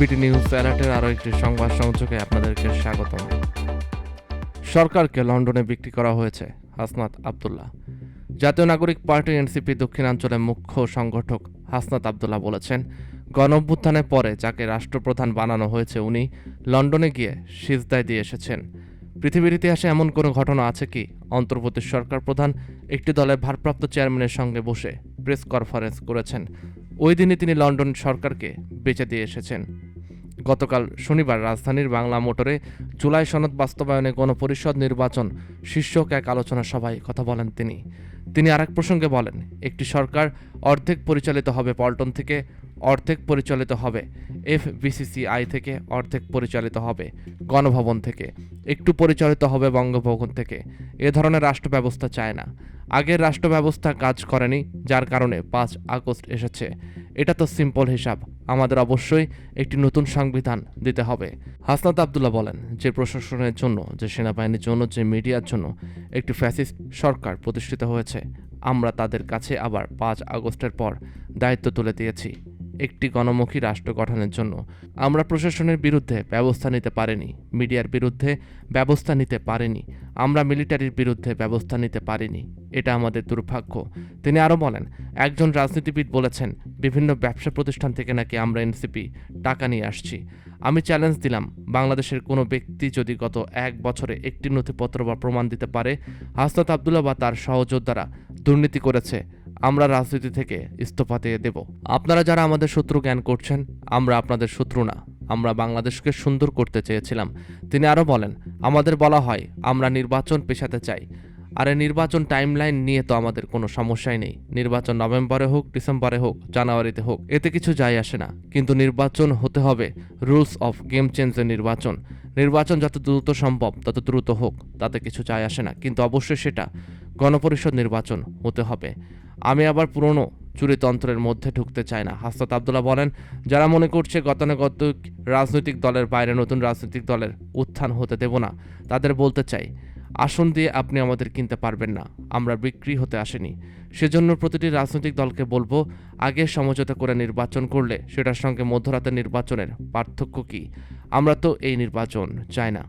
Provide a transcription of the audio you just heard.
বিটি নিউজ অ্যালার্টের আরও একটি সংবাদ সংযোগে আপনাদেরকে স্বাগতম। সরকারকে লন্ডনে বিক্রি করা হয়েছে হাসনাত আবদুল্লাহ। জাতীয় নাগরিক পার্টি এনসিপি দক্ষিণাঞ্চলের মুখ্য সংগঠক হাসনাত আবদুল্লাহ বলেছেন, গণঅভ্যুত্থানের পরে যাকে রাষ্ট্রপ্রধান বানানো হয়েছে উনি লন্ডনে গিয়ে সিজদায় দিয়ে এসেছেন। পৃথিবীর ইতিহাসে এমন কোনো ঘটনা আছে কি? অন্তর্বর্তী সরকার প্রধান একটি দলের ভারপ্রাপ্ত চেয়ারম্যানের সঙ্গে বসে প্রেস কনফারেন্স করেছেন। ওই দিনই তিনি লন্ডন সরকারকে বেঁচে দিয়ে এসেছেন। গতকাল শনিবার রাজধানীর বাংলা মোটরে জুলাই সনদ বাস্তবায়নে গণপরিষদ নির্বাচন শীর্ষক এক আলোচনা সভায় কথা বলেন তিনি। তিনি আরেক প্রসঙ্গে বলেন, একটি সরকার অর্ধেক পরিচালিত হবে পল্টন থেকে অর্ধেক পরিচালিত হবে। এফ বিসিসিআই থেকে অর্ধেক পরিচালিত হবে, গণভবন থেকে। একটু পরিচালিত হবে বঙ্গভবন থেকে। এ ধরনের রাষ্ট্র ব্যবস্থা চায় না। আগের রাষ্ট্র ব্যবস্থা কাজ করেনি, যার কারণে পাঁচ আগস্ট এসেছে। এটা তো সিম্পল হিসাব। আমাদের অবশ্যই একটি নতুন সংবিধান দিতে হবে। হাসনাত আবদুল্লাহ বলেন যে, প্রশাসনের জন্য, যে সেনাবাহিনীর জন্য, যে মিডিয়ার জন্য একটি ফ্যাসিস্ট সরকার প্রতিষ্ঠিত হয়েছে, আমরা তাদের কাছে আবার পাঁচ আগস্টের পর দায়িত্ব তুলে দিয়েছি। একটি গণমুখী রাষ্ট্র গঠনের জন্য। আমরা প্রশাসনের বিরুদ্ধে ব্যবস্থা নিতে পারিনি, মিডিয়ার বিরুদ্ধে ব্যবস্থা নিতে পারিনি, আমরা মিলিটারির বিরুদ্ধে ব্যবস্থা নিতে পারিনি, এটা আমাদের দুর্ভাগ্য। তিনি আরও বলেন, একজন রাজনীতিবিদ বলেছেন, বিভিন্ন ব্যবসা প্রতিষ্ঠান থেকে নাকি আমরা এনসিপি টাকা নিয়ে আসছি। আমি চ্যালেঞ্জ দিলাম, বাংলাদেশের কোনো ব্যক্তি যদি গত এক বছরে একটি নথিপত্র বা প্রমাণ দিতে পারে, হাসনাত আবদুল্লাহ বা তার সহযোদ্ধারা দুর্নীতি করেছে আমরা রাজনীতি থেকে ইস্তফা দিয়ে দেব। আপনারা যারা আমাদের শত্রু জ্ঞান করছেন, আমরা আপনাদের শত্রু না। আমরা বাংলাদেশকে সুন্দর করতে চেয়েছিলাম। তিনি আরও বলেন, আমাদের বলা হয়, আমরা নির্বাচন পেশাতে চাই। আরে নির্বাচন টাইমলাইন নিয়ে তো আমাদের কোনো সমস্যাই নেই। নির্বাচন নভেম্বরে হোক, ডিসেম্বরে হোক, জানুয়ারিতে হোক, এতে কিছু যায় আসে না। কিন্তু নির্বাচন হতে হবে, রুলস অফ গেম চেঞ্জের নির্বাচন। নির্বাচন যত দ্রুত সম্ভব, তত দ্রুত হোক, তাতে কিছু যায় আসে না। কিন্তু অবশ্যই সেটা গণপরিষদ নির্বাচন হতে হবে। আমি আবার পুরনো চুরিতন্ত্রের মধ্যে ঢুকতে চাই না। হাসনাত আবদুল্লাহ বলেন, যারা মনে করছে গতানুগতিক রাজনৈতিক দলের বাইরে নতুন রাজনৈতিক দলের উত্থান হতে দেব না, তাদের বলতে চাই, আসন দিয়ে আপনি আমাদের কিনতে পারবেন না। আমরা বিক্রি হতে আসেনি। সেজন্য প্রতিটি রাজনৈতিক দলকে বলব, আগে সমঝোতা করে নির্বাচন করলে সেটার সঙ্গে মধ্যরাতের নির্বাচনের পার্থক্য কী? আমরা তো এই নির্বাচন চাই না।